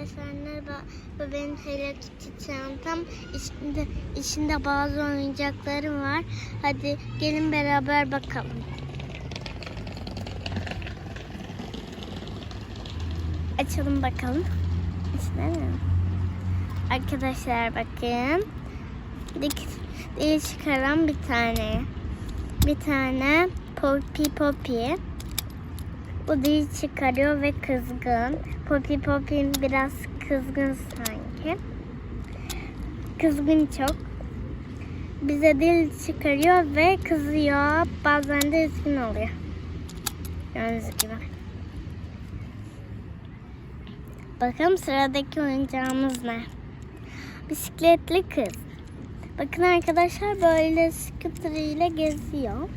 arkadaşlar. Bu benim Hello Kitty çantam. İçinde, içinde bazı oyuncaklarım var. Hadi gelin beraber bakalım. Açalım bakalım. İçinde mi? Arkadaşlar bakın. Dik, dil çıkaran bir tane. Bir tane Poppy Poppy. Dil çıkarıyor ve kızgın. Poppy Poppy biraz kızgın sanki. Kızgın çok. Bize dil çıkarıyor ve kızıyor. Bazen de üzgün oluyor. Gördüğünüz gibi. Bakalım sıradaki oyuncağımız ne? Bisikletli kız. Bakın arkadaşlar böyle scooter ile geziyor.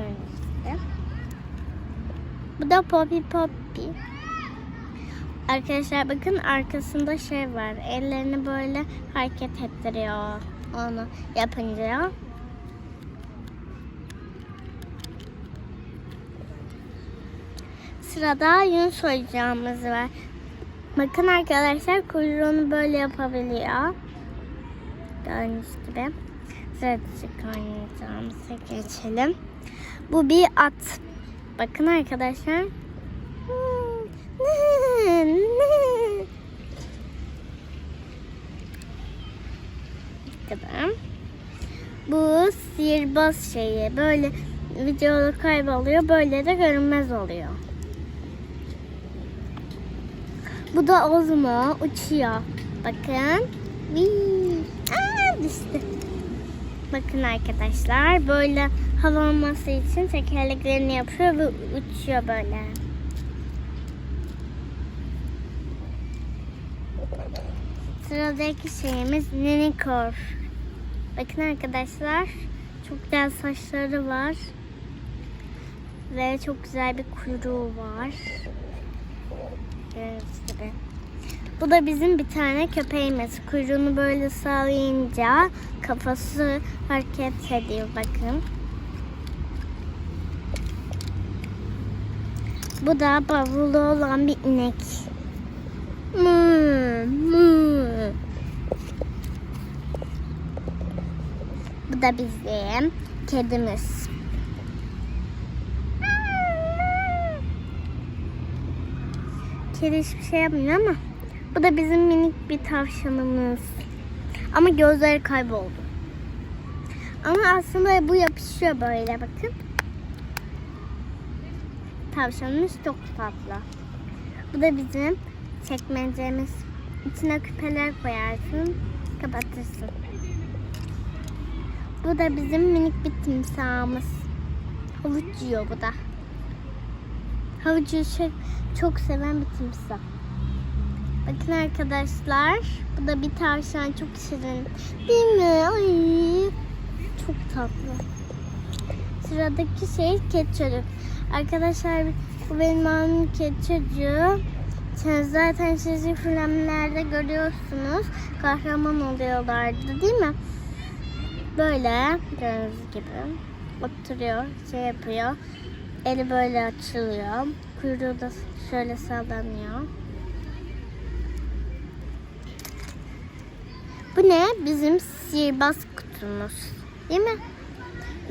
Gibi. Bu da Poppy Poppy. Arkadaşlar bakın arkasında şey var. Ellerini böyle hareket ettiriyor onu yapınca. Sırada Yunus oyuncağımız var. Bakın arkadaşlar kuyruğunu böyle yapabiliyor. Gördüğünüz gibi. Sıradaki oyuncağımıza geçelim. Bu bir at. Bakın arkadaşlar. kadar. Bu sihirbaz şeyi. Böyle videoda kayboluyor. Böyle de görünmez oluyor. Bu da Ozmo uçuyor. Bakın. Vii. Aa, düştü. Bakın arkadaşlar böyle hava olması için tekerleklerini yapıyor ve uçuyor böyle. Sıradaki şeyimiz Ninikor. Bakın arkadaşlar çok güzel saçları var. Ve çok güzel bir kuyruğu var. Gördüğünüz gibi. Bu da bizim bir tane köpeğimiz. Kuyruğunu böyle sallayınca kafası hareket ediyor bakın. Bu da bavulu olan bir inek. Mı, mı. Bu da bizim kedimiz. Kedi hiçbir şey yapmıyor ama bu da bizim minik bir tavşanımız. Ama gözleri kayboldu. Ama aslında bu yapışıyor böyle bakın. Tavşanımız çok tatlı. Bu da bizim çekmecemiz. İçine küpeler koyarsın, kapatırsın. Bu da bizim minik bir timsahımız. Havuç yiyor bu da. Havucu çok, çok seven bir timsah. Bakın arkadaşlar. Bu da bir tavşan çok şirin. Değil mi? Ay, çok tatlı. Sıradaki şey kedi çocuk. Arkadaşlar bu benim abim kedi çocuğu. Sen zaten çizgi filmlerde görüyorsunuz. Kahraman oluyorlardı değil mi? Böyle gördüğünüz gibi oturuyor, şey yapıyor. Eli böyle açılıyor. Kuyruğu da şöyle sallanıyor. Bu ne? Bizim sihirbaz kutumuz. Değil mi?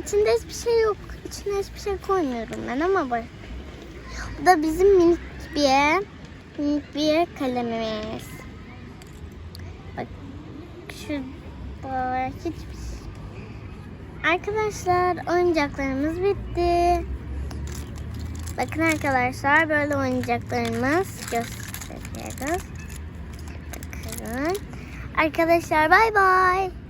İçinde hiçbir şey yok. İçine hiçbir şey koymuyorum ben ama bak. Bu da bizim minik bir minik bir kalemimiz. Bak şurada hiçbir şey. Arkadaşlar oyuncaklarımız bitti. Bakın arkadaşlar böyle oyuncaklarımız gösteriyoruz. Bakın. Arkadaşlar bay bay.